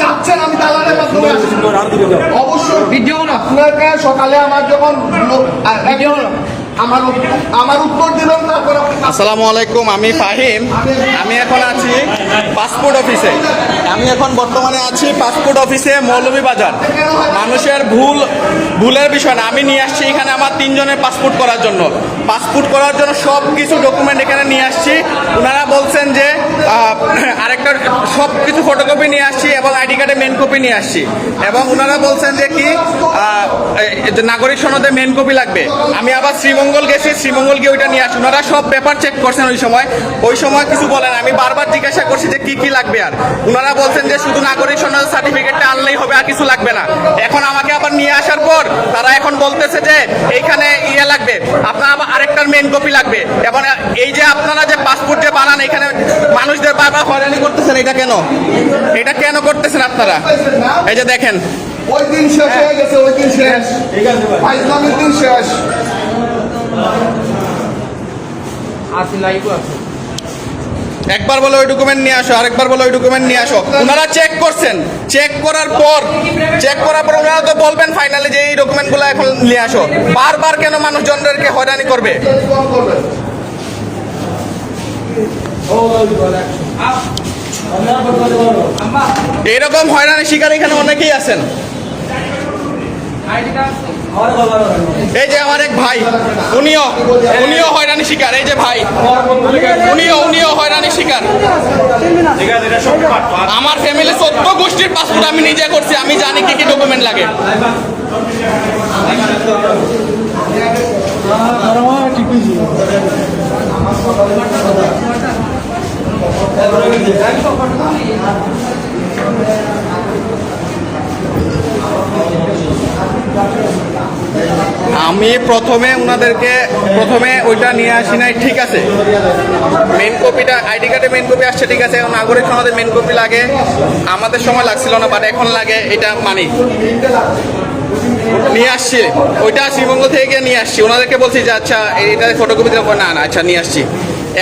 চাচ্ছেন আমি দালালের মাধ্যমে। অবশ্যই। ভিডিও আপনাকে সকালে আমার যখন ভিডিও আমার আমার উত্তর দিলাম তারপর আসসালামু আলাইকুম আমি ফাহিম। আমি এখন আছি পাসপোর্ট অফিসে। আমি এখন বর্তমানে আছি পাসপোর্ট অফিসে মৌলভীবাজার। মানুষের ভুল ভুলের বিষয় না। আমি নিয়ে আসছি এখানে আমার তিনজনের পাসপোর্ট করার জন্য। পাসপোর্ট করার জন্য সব কিছু ডকুমেন্ট এখানে নিয়ে আসছি। ওনারা বলছেন যে আরেকটা সব কিছু ফটোকপি নিয়ে আসছি, এবং আইডি কার্ডের মেন কপি নিয়ে আসছি। এবং ওনারা বলছেন যে কি নাগরিক সনদে মেন কপি লাগবে। আমি আবার শ্রীমঙ্গল গেছি, শ্রীমঙ্গল গিয়ে ওইটা নিয়ে আসি ওনারা সব পেপার চেক করছেন ওই সময়। ওই সময় কিছু বলেন, আমি বারবার জিজ্ঞাসা করছি যে কি কি লাগবে আর। ওনারা বলছেন যে শুধু নাগরিক সনদ সার্টিফিকেটটা আনলেই হবে, আর কিছু লাগবে না। এখন আমাকে আবার নিয়ে আসার পর তারা এখন বলতেছে যে এইখানে ইয়ে লাগবে। আপনার আবার আরেকটার মেন কপি লাগবে। এবং এই যে আপনারা যে পাসপোর্ট যে বানান এখানে বারবার হয়রানি করতেছেন এটা কেন? এটা কেন করতেছেন আপনারা? এই যে দেখেন। ওই দিন শেষ হয়ে গেছে ওই দিন শেষ। ইসলামের দিন শেষ। আছে লাইভ আছে একবার বলে ওই ডকুমেন্ট নিয়ে আসো আরেকবার বলে ওই ডকুমেন্ট নিয়ে আসো। ওনারা চেক করছেন। চেক করার পর চেক করার পর ওনারা তো বলবেন ফাইনালি যে এই ডকুমেন্টগুলো এখন নিয়ে আসো। বারবার কেন মানুষজনদেরকে হয়রানি করবে? এরকম হয়রানি শিকার এখানে অনেকেই আছেন। এই যে আমার এক ভাই, উনিও উনিও হয়রানি শিকার, এই যে ভাই। উনিও উনিও হয়রানি শিকার। আমার ফ্যামিলি চোদ্দ গোষ্ঠীর পাসপোর্ট আমি নিজে করছি, আমি জানি কি কি ডকুমেন্ট লাগে। আমি প্রথমে ওনাদেরকে প্রথমে ওইটা নিয়ে আসি নাই, ঠিক আছে? মেন কপিটা আইডি কার্ডে মেন কপি আসছে, ঠিক আছে? এখন নাগরিক সমাজের মেন কপি লাগে। আমাদের সময় লাগছিল না বাট এখন লাগে, এটা মানি নিয়ে আসছি। ওইটা শ্রীমঙ্গল থেকে নিয়ে আসছি। ওনাদেরকে বলছি যে আচ্ছা এটা ফটোকপি দিলাম। না না আচ্ছা নিয়ে আসছি।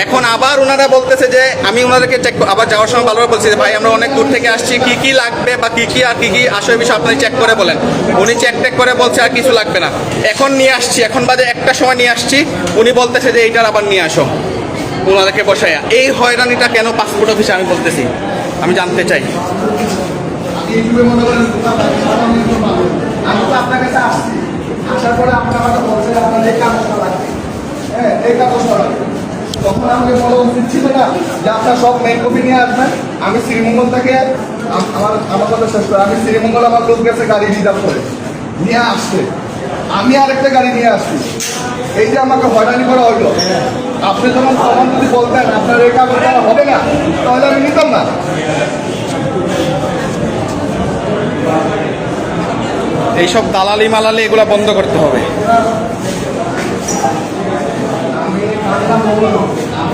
এখন আবার ওনারা বলতেছে যে আমি ওনাদেরকে চেক আবার যাওয়ার সময় ভালোভাবে বলছি যে, ভাই, আমরা অনেক দূর থেকে আসছি, কি কি লাগবে বা কি কি আর কি কি আসলে বিষয় আপনি চেক করে বলেন। উনি চেক টেক করে বলছে আর কিছু লাগবে না। এখন নিয়ে আসছি, এখন বাদে একটা সময় নিয়ে আসছি, উনি বলতেছে যে, এইটার আবার নিয়ে আসো। ওনাদেরকে বসাইয়া এই হয়রানিটা কেন পাসপোর্ট অফিসে আমি বলতেছি? আমি জানতে চাই ইউটিউবে মনে করেন আমি তো আপনার কাছে আসছি আসার পরে আপনার আমাকে বলছেন আপনার এই কাগজটা লাগবে হ্যাঁ এই কাগজটা লাগবে তখন আমাকে বলা উচিত ছিল না যে আপনার সব মেন কপি নিয়ে আসবেন। আমি শ্রীমঙ্গল থেকে আমার আমার কথা শেষ করে আমি শ্রীমঙ্গল আমার লোক গেছে গাড়ি রিজার্ভ করে নিয়ে আসছে। আমি আরেকটা গাড়ি নিয়ে আসছি। এই যে আমাকে হয়রানি করা হইল আপনি যখন তখন যদি বলতেন আপনার এই কাগজটা হবে না তাহলে আমি নিতাম না। এইসব দালালি মালালি এগুলো বন্ধ করতে হবে।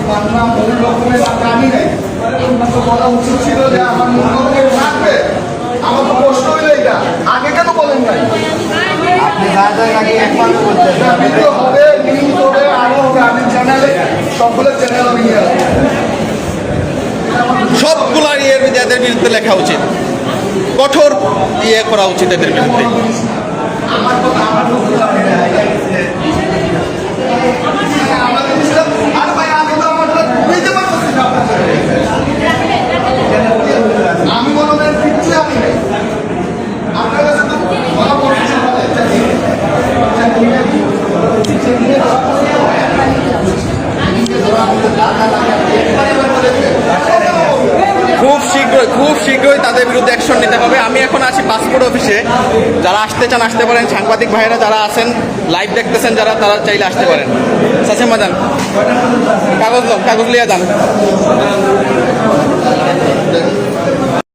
মানলাম মূল মূল আমি নাই। আপনার তো বলা উচিত ছিল যে আমার মূল ডকুমেন্ট লাগবে আমার তো প্রশ্ন হইল এটা আগে কেন বলেন নাই? ভিডিও হবে নিউজ হবে আরও আমি চ্যানেলে সবগুলো চ্যানেল আমি নিয়ে আসব। সবগুলা ইয়ের এদের বিরুদ্ধে লেখা উচিত। কঠোর ইয়ে করা উচিত এদের বিরুদ্ধে। আমার কথা আমার বুঝলাম আমাদের বুঝলাম আর ভাই আমি তো আমার বুঝতে পারতেছি না আপনার সাথে। আমি মনে করেন কিচ্ছু আমি নাই আপনার কাছে তো বলা পড়ছে খুব শীঘ্রই তাদের বিরুদ্ধে অ্যাকশন নিতে হবে। আমি এখন আছি পাসপোর্ট অফিসে। যারা আসতে চান, আসতে পারেন। সাংবাদিক ভাইয়েরা যারা আছেন লাইভ দেখতেছেন, যারা, তারা চাইলে আসতে পারেন। সাসেমা যান কাগজ কাগজ লিয়া যান